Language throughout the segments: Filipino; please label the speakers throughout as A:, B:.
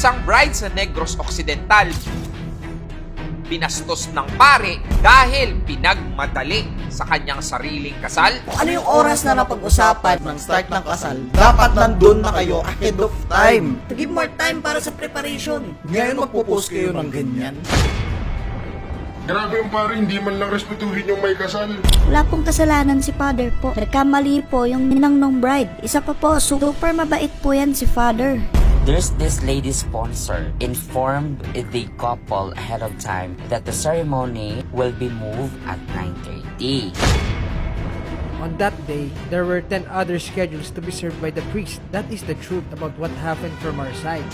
A: Isang bride sa Negros Occidental binastos ng pare dahil pinagmadali sa kanyang sariling kasal.
B: Ano yung oras na napag-usapan ng start ng kasal? Dapat nandun na kayo ahead of time. To give more time para sa preparation. Ngayon magpo-post kayo ng ganyan.
C: Grabe yung pare, hindi man lang respetuhin yung may kasal.
D: Wala pong kasalanan si father po. Nagkamali po yung ninang ng bride. Isa pa po, super mabait po yan si father.
E: There's this lady sponsor informed the couple ahead of time that the ceremony will be moved at 9.30.
F: On that day, there were 10 other schedules to be served by the priest. That is the truth about what happened from our side.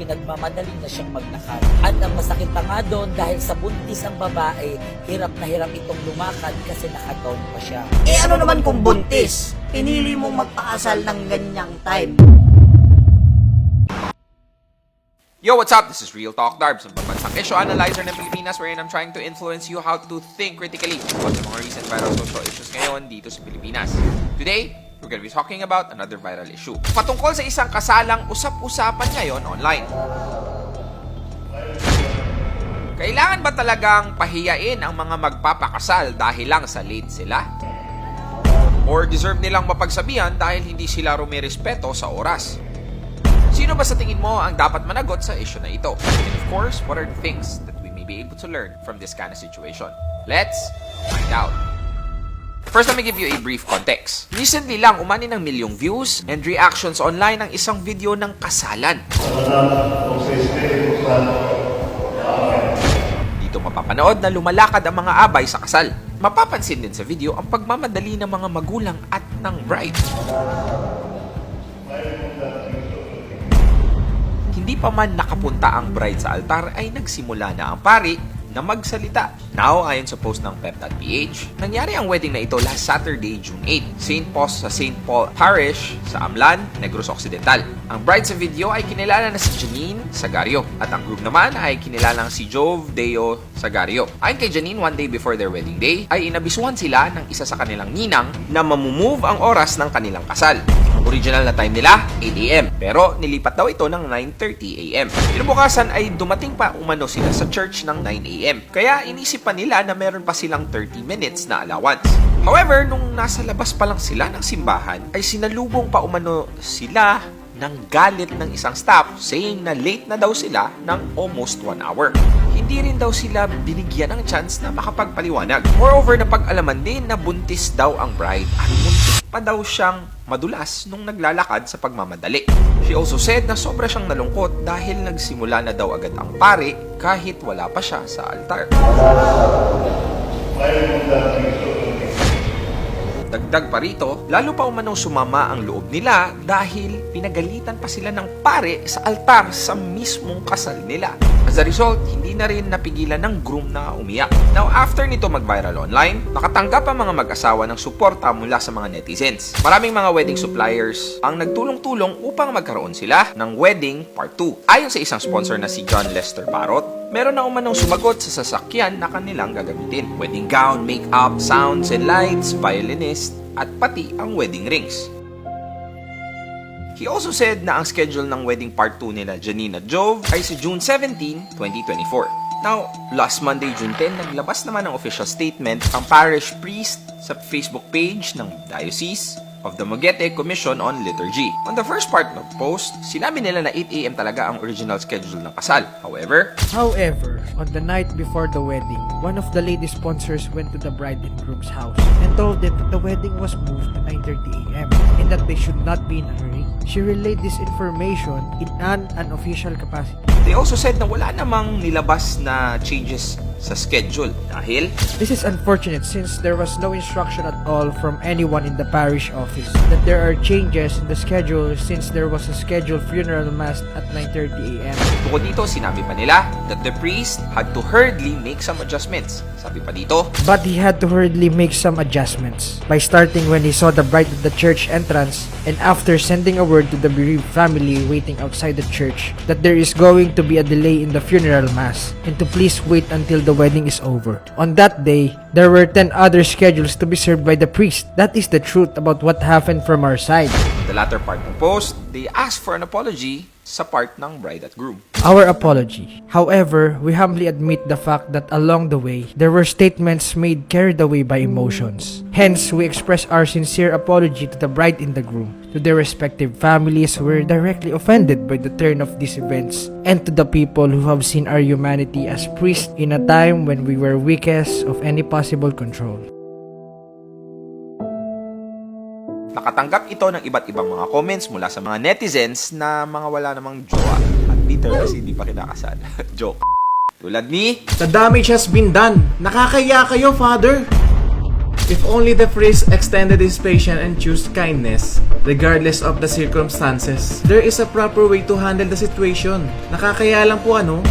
G: pinagmamadali na siyang maglakad. At ang masakit pa nga doon dahil sa buntis ang babae, hirap na hirap itong lumakad kasi nakagawn pa siya.
B: Eh ano naman kung buntis? Pinili mong magpakasal ng ganyang time.
A: Yo, what's up? This is Real Talk Darbs, ang pagbansang issue analyzer ng Pilipinas wherein I'm trying to influence you how to think critically about the mga recent viral social issues ngayon dito sa Pilipinas. Today, we're gonna be talking about another viral issue. Patungkol sa isang kasalang usap-usapan ngayon online. Kailangan ba talagang pahiyain ang mga magpapakasal dahil lang sa late sila? Or deserve nilang mapagsabihan dahil hindi sila rumirespeto sa oras? Sino ba sa tingin mo ang dapat managot sa issue na ito? And of course, what are the things that we may be able to learn from this kind of situation? Let's find out. First, let me give you a brief context. Recently lang, umani ng milyong views and reactions online ang isang video ng kasalan. Dito mapapanood na lumalakad ang mga abay sa kasal. Mapapansin din sa video ang pagmamadali ng mga magulang at ng bride. Hindi pa man nakapunta ang bride sa altar ay nagsimula na ang pari na magsalita. Now, ayon sa post ng pep.ph, nangyari ang wedding na ito last Saturday, June 8, St. Paul sa St. Paul Parish sa Amlan, Negros Occidental. Ang bride sa video ay kinilala na si Janine Sagario at ang group naman ay kinilalang si Jove Deo Sagario. Ayon kay Janine, one day before their wedding day, ay inabisuhan sila ng isa sa kanilang ninang na mamumove ang oras ng kanilang kasal. Ang original na time nila, 8 a.m. Pero nilipat daw ito ng 9.30 a.m. Kinabukasan ay dumating pa umano sila sa church ng 9 a.m. Kaya inisip pa nila na meron pa silang 30 minutes na allowance. However, nung nasa labas pa lang sila ng simbahan, ay sinalubong pa umano sila ng galit ng isang staff saying na late na daw sila ng almost 1 hour. Hindi rin daw sila binigyan ng chance na makapagpaliwanag. Moreover, napag-alaman din na buntis daw ang bride at buntis pa daw siyang madulas nung naglalakad sa pagmamadali. She also said na sobra siyang nalungkot dahil nagsimula na daw agad ang pare kahit wala pa siya sa altar. Dagdag pa rito, lalo pa umanong sumama ang loob nila dahil pinagalitan pa sila ng pare sa altar sa mismong kasal nila. As a result, hindi na rin napigilan ng groom na umiyak. Now, after nito mag-viral online, nakatanggap ang mga mag-asawa ng suporta mula sa mga netizens. Maraming mga wedding suppliers ang nagtulong-tulong upang magkaroon sila ng wedding part 2. Ayon sa isang sponsor na si John Lester Barrot, meron na umanong sumagot sa sasakyan na kanilang gagamitin. Wedding gown, makeup, sounds and lights, violinist, at pati ang wedding rings. He also said na ang schedule ng wedding part 2 nila Janine at Jove ay si June 17, 2024. Now, last Monday, June 10, naglabas naman ng official statement ang parish priest sa Facebook page ng Diocese of the Mogete Commission on Liturgy. On the first part ng post, sinabi nila na 8 a.m. talaga ang original schedule ng kasal. However,
F: However, on the night before the wedding, one of the lady sponsors went to the bride and groom's house told them that the wedding was moved to 9.30 a.m. and that they should not be in a hurry. She relayed this information in an unofficial capacity.
A: they also said na wala namang nilabas na changes sa schedule dahil
F: This is unfortunate since there was no instruction at all from anyone in the parish office that there are changes in the schedule since there was a scheduled funeral mass at 9.30 a.m.
A: Bukod dito, sinabi pa nila that the priest had to hurriedly make some adjustments. Sabi pa dito,
F: But he had to hurriedly make some adjustments by starting when he saw the bride at the church entrance and after sending a word to the bereaved family waiting outside the church that there is going to be a delay in the funeral mass and to please wait until the wedding is over. On that day, there were 10 other schedules to be served by the priest. That is the truth about what happened from our side.
A: the latter part ng post, they asked for an apology sa part ng bride at groom.
F: Our apology. However, we humbly admit the fact that along the way, there were statements made carried away by emotions. Hence, we express our sincere apology to the bride and the groom, to their respective families who were directly offended by the turn of these events, and to the people who have seen our humanity as priests in a time when we were weakest of any possible control.
A: Nakatanggap ito ng iba't ibang mga comments mula sa mga netizens na mga wala namang jowa at bitter kasi hindi pa kinakasal. Joke. Tulad ni
H: The damage has been done. Nakakaya kayo, Father. If only the priest extended his patience and chose kindness, regardless of the circumstances, there is a proper way to handle the situation. Nakakaya lang po ano?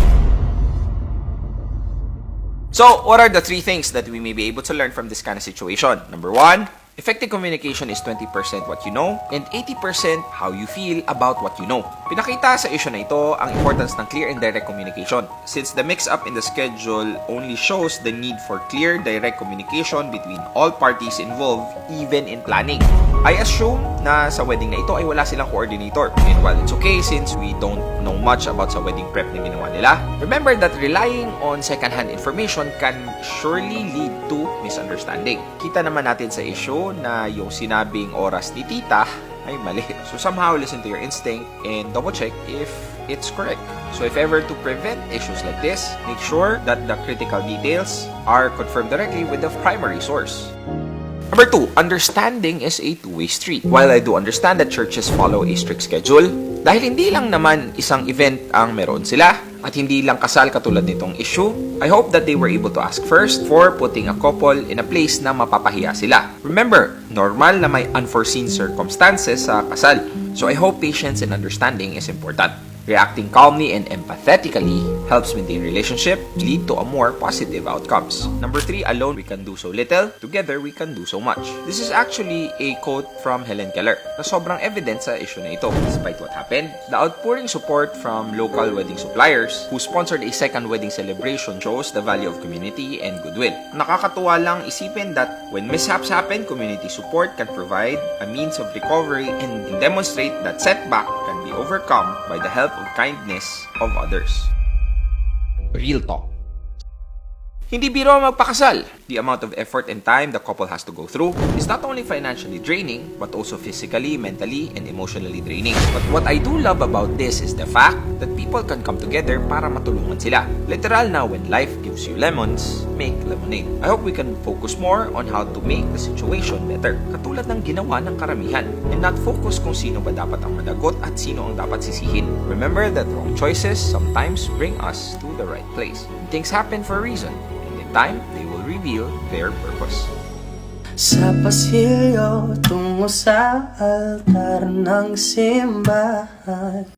A: So, what are the three things that we may be able to learn from this kind of situation? Number one, effective communication is 20% what you know and 80% how you feel about what you know. Pinakita sa issue na ito ang importance ng clear and direct communication since the mix-up in the schedule only shows the need for clear, direct communication between all parties involved even in planning. I assume na sa wedding na ito ay wala silang coordinator. And while it's okay since we don't know much about sa wedding prep na ginawa nila, remember that relying on second-hand information can surely lead to misunderstanding. Kita naman natin sa issue na yung sinabing oras ni tita ay mali. So somehow listen to your instinct and double check if it's correct. So if ever to prevent issues like this, make sure that the critical details are confirmed directly with the primary source. Number two, understanding is a two-way street. While I do understand that churches follow a strict schedule, dahil hindi lang naman isang event ang meron sila, at hindi lang kasal katulad nitong issue, I hope that they were able to ask first for putting a couple in a place na mapapahiya sila. Remember, normal na may unforeseen circumstances sa kasal, so I hope patience and understanding is important. Reacting calmly and empathetically helps maintain relationship, lead to a more positive outcomes. Number three, alone we can do so little, together we can do so much. This is actually a quote from Helen Keller na sobrang evident sa issue na ito. Despite what happened, the outpouring support from local wedding suppliers who sponsored a second wedding celebration shows the value of community and goodwill. Nakakatuwa lang isipin that when mishaps happen, community support can provide a means of recovery and demonstrate that setback can be overcome by the help of kindness of others. Real talk. Hindi biro ang magpakasal. The amount of effort and time the couple has to go through is not only financially draining, but also physically, mentally, and emotionally draining. But what I do love about this is the fact that people can come together para matulungan sila. Literal na when life gives you lemons, make lemonade. I hope we can focus more on how to make the situation better. Katulad ng ginawa ng karamihan. And not focus kung sino ba dapat ang managot at sino ang dapat sisihin. Remember that wrong choices sometimes bring us to the right place. Things happen for a reason. And in time, they will reveal their purpose.
I: Sa pasilyo tungo sa altar ng simbahan